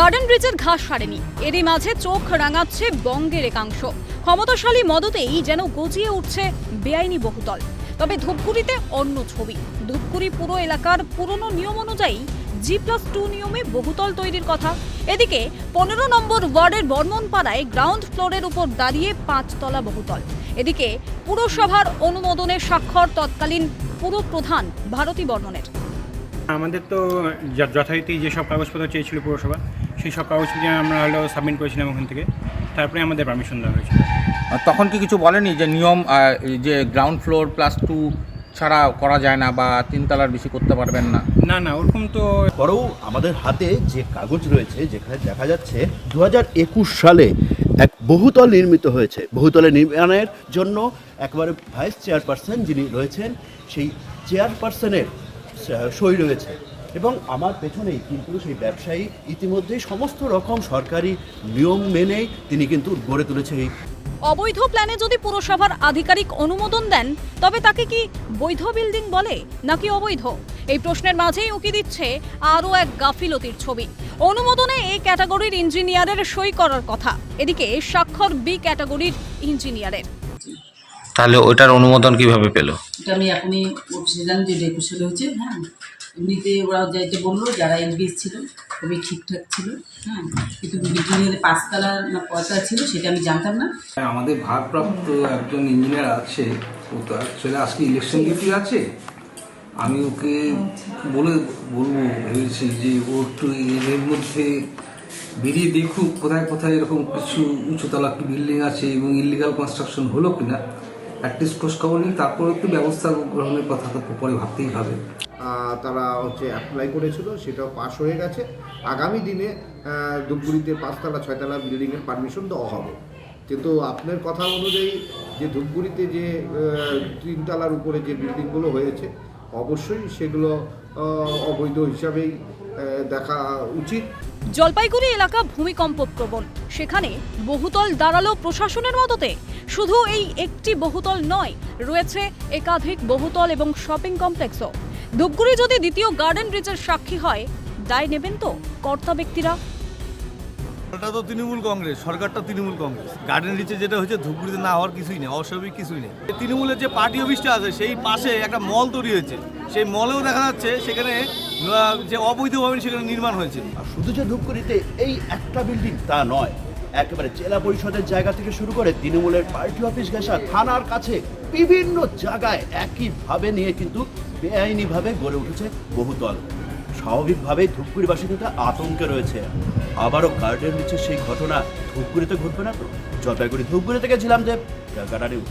Garden ব্রিজের ঘাস সারেনি। এরই মাঝে চোখ রাঙাচ্ছে বঙ্গের একাংশ। ক্ষমতাশালী মদতেই যেন গজিয়ে উঠছে বেআইনি বহুতল। তবে ধূপগুড়িতে অন্য ছবি। ধূপগুড়ি পুরো এলাকার পুরনো নিয়ম অনুযায়ী জি প্লাস টু নিয়মে বহুতল তৈরির কথা। এদিকে পনেরো নম্বর ওয়ার্ডের বর্মনপাড়ায় গ্রাউন্ড ফ্লোরের উপর দাঁড়িয়ে পাঁচতলা বহুতল। এদিকে পুরসভার অনুমোদনের স্বাক্ষর তৎকালীন পুরপ্রধান ভারতী বর্মনের। আমাদের তো যথারীতি যেসব কাগজপত্র চেয়েছিল পৌরসভা সেই সব কাগজপত্র আমরা হলো সাবমিট করেছিলাম ওখান থেকে। তারপরে আমাদের পারমিশন দেওয়া হয়েছিল। আর তখন কি কিছু বলেনি যে নিয়ম যে গ্রাউন্ড ফ্লোর প্লাস টু ছাড়া করা যায় না বা তিনতলার বেশি করতে পারবেন না? না না ওরকম তো পরেও আমাদের হাতে যে কাগজ রয়েছে যেখানে দেখা যাচ্ছে দু একুশ সালে এক বহুতল নির্মিত হয়েছে। বহুতলের নির্মাণের জন্য একবারে ভাইস চেয়ারপারসন যিনি রয়েছেন সেই চেয়ারপারসনের সই রয়েছে। এবং আমার পেছনেই কিন্তু সেই ব্যবসায়ী ইতিমধ্যেই সমস্ত রকম সরকারি নিয়ম মেনেই তিনি কিন্তু গড়ে তুলেছে এই অবৈধ প্ল্যানে যদি পুরসভার আধিকারিক অনুমোদন দেন, তবে তাকে কি বৈধ বিল্ডিং বলে নাকি অবৈধ? এই প্রশ্নের মাঝেই উকি দিচ্ছে আরও এক গাফিলতির ছবি। অনুমোদনে এ ক্যাটাগরির ইঞ্জিনিয়ারের সই করার কথা। এদিকে স্বাক্ষর বি ক্যাটাগরির ইঞ্জিনিয়ারের। তাহলে ওটার অনুমোদন কীভাবে পেল? এটা আমি এখনই বলছিলাম যে একুশ হয়েছে হ্যাঁ এমনিতে ওরা যেটা বলল যারা এমবিএস ছিল খুবই ঠিকঠাক ছিল হ্যাঁ কিন্তু বিল্ডিংয়ের পাঁচতলা না কয়তলা ছিল সেটা আমি জানতাম না। আমাদের ভারপ্রাপ্ত একজন ইঞ্জিনিয়ার আছে ও তো অ্যাকচুয়ালি আজকে ইলেকশন ডিউটি আছে। আমি ওকে বলে বলব ভেবেছি যে ও একটু এর মধ্যে বেরিয়ে দেখুক কোথায় কোথায় এরকম কিছু উঁচুতলা একটি বিল্ডিং আছে এবং ইলিগাল কনস্ট্রাকশন হলো কিনা। অ্যাটলিস্ট খোঁজ খবর নিই তারপর একটু ব্যবস্থা গ্রহণের কথা তো পরে ভাবতেই হবে। তারা হচ্ছে অ্যাপ্লাই করেছিল সেটাও পাস হয়ে গেছে। আগামী দিনে ধূপগুড়িতে পাঁচতলা ছয়তলা বিল্ডিংয়ের পারমিশন দেওয়া হবে। কিন্তু আপনার কথা অনুযায়ী যে ধূপগুড়িতে যে তিনতলার উপরে যে বিল্ডিংগুলো হয়েছে অবশ্যই সেগুলো অবৈধ হিসাবেই দেখা উচিত। জলপাইগুড়ি এলাকা ভূমিকম্প প্রবণ। সেখানে বহুতল দাঁড়াল প্রশাসনের মদতে। শুধু এই একটি বহুতল নয় রয়েছে একাধিক বহুতল এবং শপিং কমপ্লেক্সও। ধূপগুড়ি যদি দ্বিতীয় গার্ডেন ব্রিজের সাক্ষী হয় দায় নেবেন তো কর্তা ব্যক্তিরা? ওটা তো তৃণমূল কংগ্রেস সরকারটা তৃণমূল কংগ্রেস। গার্ডেন রিচে যেটা হচ্ছে ধূপগুড়িতে না হওয়ার কিছুই নেই অস্বাভাবিক কিছুই নেই। তৃণমূলের যে পার্টি অফিসটা আছে সেই পাশে একটা মল তৈরি হয়েছে। সেই মলেও দেখা যাচ্ছে সেখানে যে অবৈধ ভবন সেখানে নির্মাণ হয়েছে। আর শুধু যে ধূপগুড়িতে এই একটা বিল্ডিং তা নয় একেবারে জেলা পরিষদের জায়গা থেকে শুরু করে তৃণমূলের পার্টি অফিস ঘেঁষা থানার কাছে বিভিন্ন জায়গায় একইভাবে নিয়ে কিন্তু বেআইনিভাবে গড়ে উঠেছে বহুতল স্বাভাবিকভাবেই ধূপগুড়িবাসী কিন্তু আতঙ্কে রয়েছে। আবারও গার্ডেন নিচে সেই ঘটনা ধূপগুড়িতে ঘটবে না তো? জলপাইগুড়ি ধূপগুড়ি থেকে ছিলাম ক্যালকাটা নিউজ।